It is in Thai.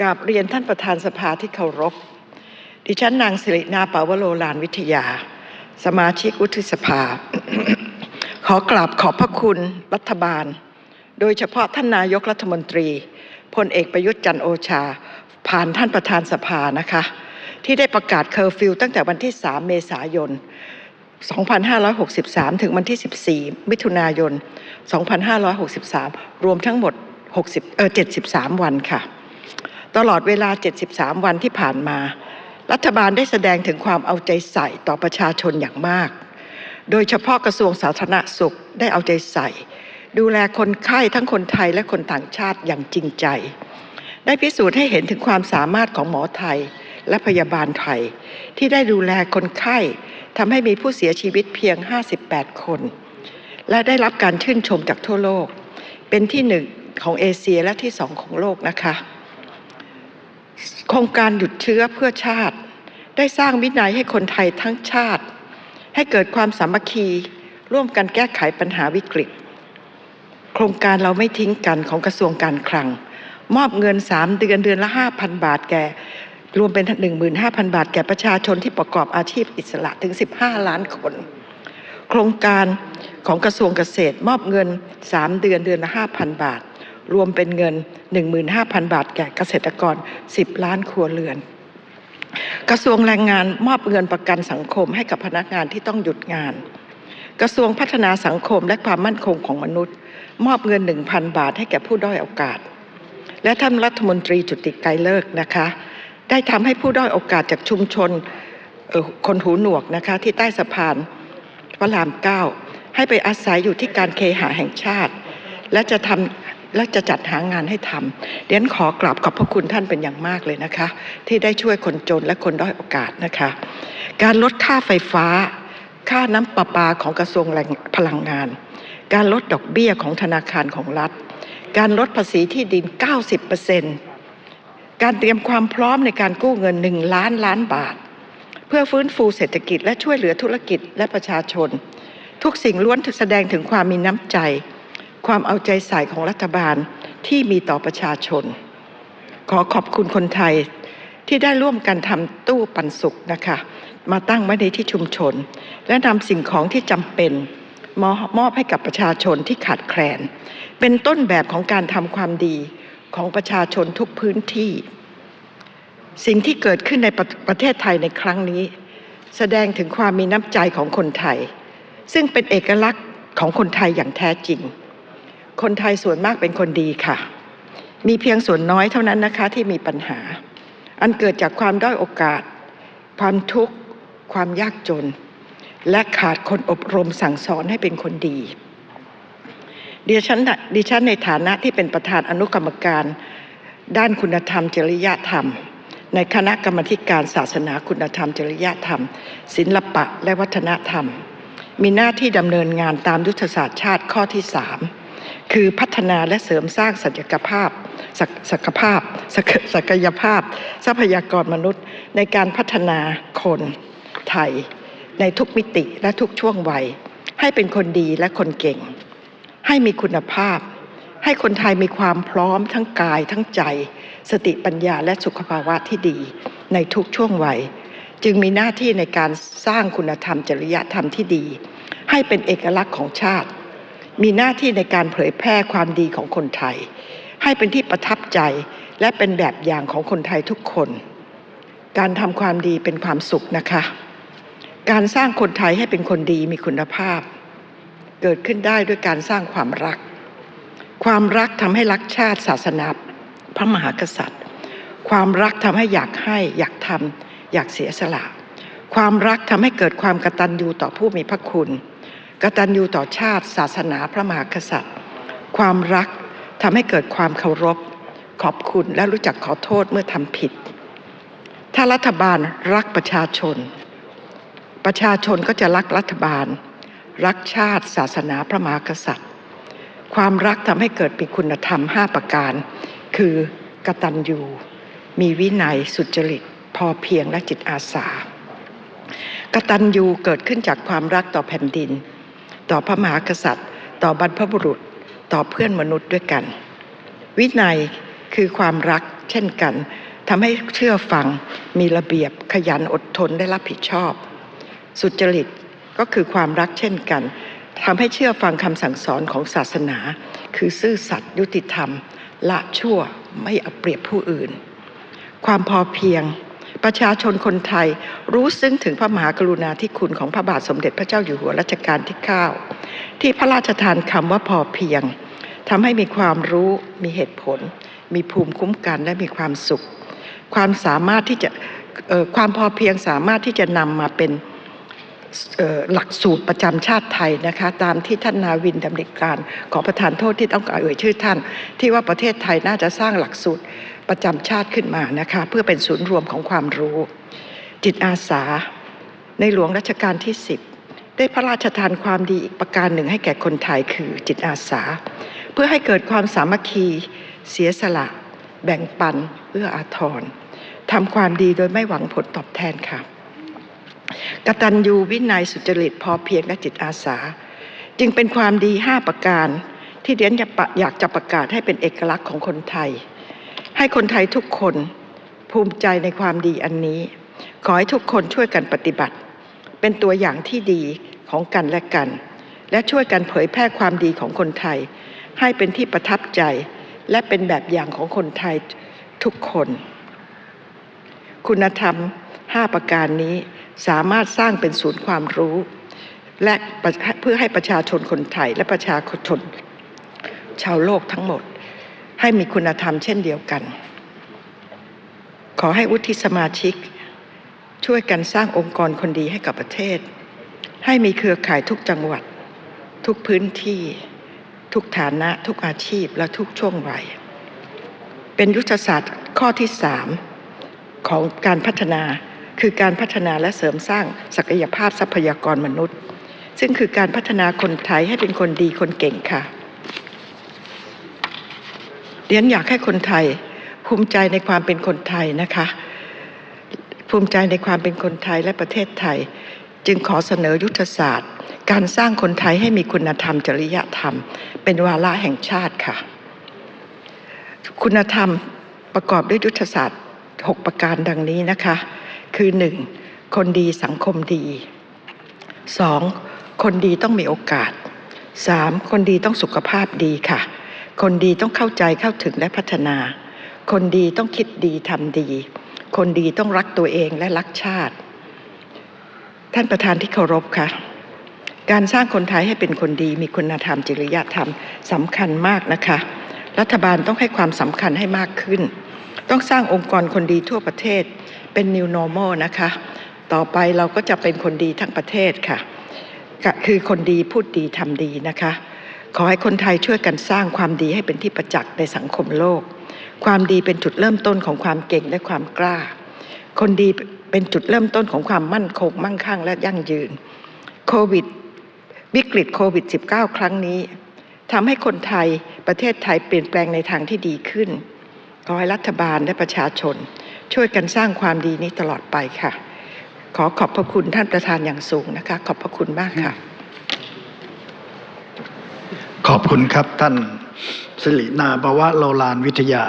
กราบเรียนท่านประธานสภาที่เคารพ ดิฉันนางสิรินาปาวโลลานวิทยา สมาชิกวุฒิสภา ขอกราบขอบพระคุณรัฐบาล โดยเฉพาะท่านนายกรัฐมนตรีพลเอกประยุทธ์จันโอชา ผ่านท่านประธานสภานะคะ ที่ได้ประกาศเคอร์ฟิวตั้งแต่วันที่ 3 เมษายน 2563 ถึงวันที่ 14 มิถุนายน 2563 รวมทั้งหมด60เออ73 วันค่ะ ตลอดเวลา 73 วันที่ผ่านมา รัฐบาลได้แสดงถึงความเอาใจใส่ต่อประชาชนอย่างมาก โดยเฉพาะกระทรวงสาธารณสุขได้เอาใจใส่ ดูแลคนไข้ทั้งคนไทยและคนต่างชาติอย่างจริงใจ ได้พิสูจน์ให้เห็นถึงความสามารถของหมอไทยและพยาบาลไทย ที่ได้ดูแลคนไข้ทำให้มีผู้เสียชีวิตเพียง 58 คน และได้รับการชื่นชมจากทั่วโลก เป็นที่หนึ่งของเอเชียและที่สองของโลกนะคะ โครงการหยุดเชื้อเพื่อชาติ ได้สร้างวินัยให้คนไทยทั้งชาติ ให้เกิดความสามัคคี ร่วมกันแก้ไขปัญหาวิกฤต โครงการเราไม่ทิ้งกันของกระทรวงการคลัง มอบเงิน 3 เดือนเดือนละ 5,000 บาทแก่ รวมเป็น 15,000 บาท แก่ประชาชนที่ประกอบอาชีพอิสระถึง 15 ล้านคน โครงการของกระทรวงเกษตรมอบเงิน 3 เดือนเดือนละ 5,000 บาท รวมเป็นเงิน 15,000 บาท แก่เกษตรกร 10 ล้านครัวเรือน กระทรวงแรงงานมอบเงินประกันสังคมให้กับพนักงานที่ต้องหยุดงาน กระทรวงพัฒนาสังคมและความมั่นคงของมนุษย์ มอบเงิน 1,000 บาทให้แก่ผู้ด้อยโอกาส และท่านรัฐมนตรีจุติไกรเลิกนะคะ ได้ทำให้ผู้ด้อยโอกาสจากชุมชนคนหูหนวกนะคะที่ใต้สะพานพระรามเก้าให้ไปอาศัยอยู่ที่การเคหาแห่งชาติ และจะทำ และจะจัดหางานให้ทำเดี๋ยวขอกราบขอบพระคุณท่านเป็นอย่างมากเลยนะคะ ที่ได้ช่วยคนจนและคนด้อยโอกาสนะคะ การลดค่าไฟฟ้า ค่าน้ำประปาของกระทรวงแรงพลังงาน การลดดอกเบี้ยของธนาคารของรัฐ การลดภาษีที่ดิน 90%การเตรียมความพร้อมในการกู้เงิน 1 ล้านล้านบาท เพื่อฟื้นฟูเศรษฐกิจและช่วยเหลือธุรกิจและประชาชน ทุกสิ่งล้วนแสดงถึงความมีน้ำใจ ความเอาใจใส่ของรัฐบาลที่มีต่อประชาชน ขอขอบคุณคนไทยที่ได้ร่วมกันทำตู้ปันสุขนะคะ มาตั้งไว้ในที่ชุมชน และนำสิ่งของที่จำเป็นมอบมอบให้กับประชาชนที่ขาดแคลน เป็นต้นแบบของการทำความดีของประชาชนทุกพื้นที่ สิ่งที่เกิดขึ้นในประประเทศไทยในครั้งนี้ แสดงถึงความมีน้ำใจของคนไทย ซึ่งเป็นเอกลักษณ์ของคนไทยอย่างแท้จริง คนไทยส่วนมากเป็นคนดีค่ะ มีเพียงส่วนน้อยเท่านั้นนะคะที่มีปัญหา อันเกิดจากความด้อยโอกาส ความทุกข์ ความยากจน และขาดคนอบรมสั่งสอนให้เป็นคนดีดิฉันดิฉันในฐานะที่เป็นประธานอนุกรรมการ ด้านคุณธรรมจริยธรรม ในคณะกรรมการศาสนาคุณธรรมจริยธรรม ศิลปะและวัฒนธรรม มีหน้าที่ดำเนินงานตามยุทธศาสตร์ชาติข้อที่3 คือพัฒนาและเสริมสร้างศักยภาพศักยภาพศักยภาพ ทรัพยากรมนุษย์ ในการพัฒนาคนไทย ในทุกมิติและทุกช่วงวัย ให้เป็นคนดีและคนเก่ง ให้มีคุณภาพ ให้คนไทยมีความพร้อมทั้งกายทั้งใจ สติปัญญาและสุขภาวะที่ดี ในทุกช่วงวัย จึงมีหน้าที่ในการสร้างคุณธรรมจริยธรรมที่ดี ให้เป็นเอกลักษณ์ของชาติ มีหน้าที่ในการเผยแพร่ความดีของคนไทย ให้เป็นที่ประทับใจและเป็นแบบอย่างของคนไทยทุกคน การทำความดีเป็นความสุขนะคะ การสร้างคนไทยให้เป็นคนดีมีคุณภาพ เกิดขึ้นได้ด้วยการสร้างความรัก ความรักทำให้รักชาติศาสนาพระมหากษัตริย์ ความรักทำให้อยากให้อยากทำอยากเสียสละ ความรักทำให้เกิดความกตัญญูต่อผู้มีพระคุณ กตัญญูต่อชาติศาสนาพระมหากษัตริย์ ความรักทำให้เกิดความเคารพ ขอบคุณและรู้จักขอโทษเมื่อทำผิด ถ้ารัฐบาลรักประชาชน ประชาชนก็จะรักรัฐบาล รักชาติ ศาสนาพระมหากษัตริย์ ความรักทำให้เกิดมีคุณธรรม 5 ประการ คือกตัญญูมีวินัยสุจริต พอเพียงและจิตอาสากตัญญูเกิดขึ้นจากความรักต่อแผ่นดิน ต่อพระมหากษัตริย์ ต่อบรรพบุรุษ ต่อเพื่อนมนุษย์ด้วยกัน วินัยคือความรักเช่นกันทำให้เชื่อฟังมีระเบียบขยันอดทนได้รับผิดชอบ สุจริตก็คือความรักเช่นกันทำให้เชื่อฟังคำสั่งสอนของศาสนา คือซื่อสัตย์ยุติธรรม ละชั่วไม่เอาเปรียบผู้อื่น ความพอเพียง ประชาชนคนไทยรู้ซึ้งถึงพระมหากรุณาธิคุณของพระบาทสมเด็จพระเจ้าอยู่หัวรัชกาลที่ 9 ที่พระราชทานคำว่าพอเพียงทำให้มีความรู้มีเหตุผล มีภูมิคุ้มกันและมีความสุข ความสามารถที่จะความพอเพียงสามารถที่จะนำมาเป็นหลักสูตรประจำชาติไทยนะคะตามที่ท่านนาวินดำริการขอประทานโทษที่ต้องเอ่ยชื่อท่าน ที่ว่าประเทศไทยน่าจะสร้างหลักสูตร ประจำชาติขึ้นมานะคะเพื่อเป็นศูนย์รวมของความรู้ จิตอาสา ในหลวงรัชกาลที่ 10 ได้พระราชทานความดีอีกประการหนึ่งให้แก่คนไทยคือจิตอาสา เพื่อให้เกิดความสามัคคี เสียสละ แบ่งปันเอื้ออาทรทำความดีโดยไม่หวังผลตอบแทนค่ะกตัญญูวินัยสุจริตพอเพียงและจิตอาสา จึงเป็นความดี 5 ประการที่เดียนอยากปะอยากจะประกาศให้เป็นเอกลักษณ์ของคนไทย ให้คนไทยทุกคนภูมิใจในความดีอันนี้ ขอให้ทุกคนช่วยกันปฏิบัติ เป็นตัวอย่างที่ดีของกันและกัน และช่วยกันเผยแพร่ความดีของคนไทย ให้เป็นที่ประทับใจ และเป็นแบบอย่างของคนไทยทุกคน คุณธรรม 5 ประการนี้สามารถสร้างเป็นศูนย์ความรู้ และประเพื่อให้ประชาชนคนไทยและประชาชนชาวโลกทั้งหมด ให้มีคุณธรรมเช่นเดียวกัน ขอให้วุฒิสมาชิก ช่วยกันสร้างองค์กรคนดีให้กับประเทศ ให้มีเครือข่ายทุกจังหวัด ทุกพื้นที่ ทุกฐานะ ทุกอาชีพและทุกช่วงวัย เป็นยุทธศาสตร์ข้อที่สามของการพัฒนาคือการพัฒนาและเสริมสร้างศักยภาพทรัพยากรมนุษย์ ซึ่งคือการพัฒนาคนไทยให้เป็นคนดีคนเก่งค่ะ เรียนอยากให้คนไทย ภูมิใจในความเป็นคนไทยนะคะ ภูมิใจในความเป็นคนไทยและประเทศไทย จึงขอเสนอยุทธศาสตร์ การสร้างคนไทยให้มีคุณธรรมจริยธรรม เป็นวาระแห่งชาติค่ะ คุณธรรมประกอบด้วยยุทธศาสตร์ 6 ประการดังนี้นะคะ คือ 1. คนดีสังคมดี 2. คนดีต้องมีโอกาส 3. คนดีต้องสุขภาพดีค่ะ คนดีต้องเข้าใจเข้าถึงและพัฒนา คนดีต้องคิดดีทำดี คนดีต้องรักตัวเองและรักชาติ ท่านประธานที่เคารพค่ะการสร้างคนไทยให้เป็นคนดีมีคุณธรรมจริยธรรมสำคัญมากนะคะ รัฐบาลต้องให้ความสำคัญให้มากขึ้น ต้องสร้างองค์กรคนดีทั่วประเทศเป็น new normal นะคะ ต่อไปเราก็จะเป็นคนดีทั้งประเทศค่ะ คือคนดีพูดดีทำดีนะคะ ขอให้คนไทยช่วยกันสร้างความดีให้เป็นที่ประจักษ์ในสังคมโลก ความดีเป็นจุดเริ่มต้นของความเก่งและความกล้า คนดีเป็นจุดเริ่มต้นของความมั่นคงมั่งคั่งและยั่งยืน โควิด วิกฤตโควิด -19 ครั้งนี้ทำให้คนไทยประเทศไทยเปลี่ยนแปลงในทางที่ดีขึ้น ขอให้รัฐบาลและประชาชน ช่วยกันสร้างความดีนี้ตลอดไปค่ะ ขอขอบพระคุณท่านประธานอย่างสูงนะคะ ขอบพระคุณมากค่ะ ขอบคุณครับท่านสิรินาบวะโลลานวิทยา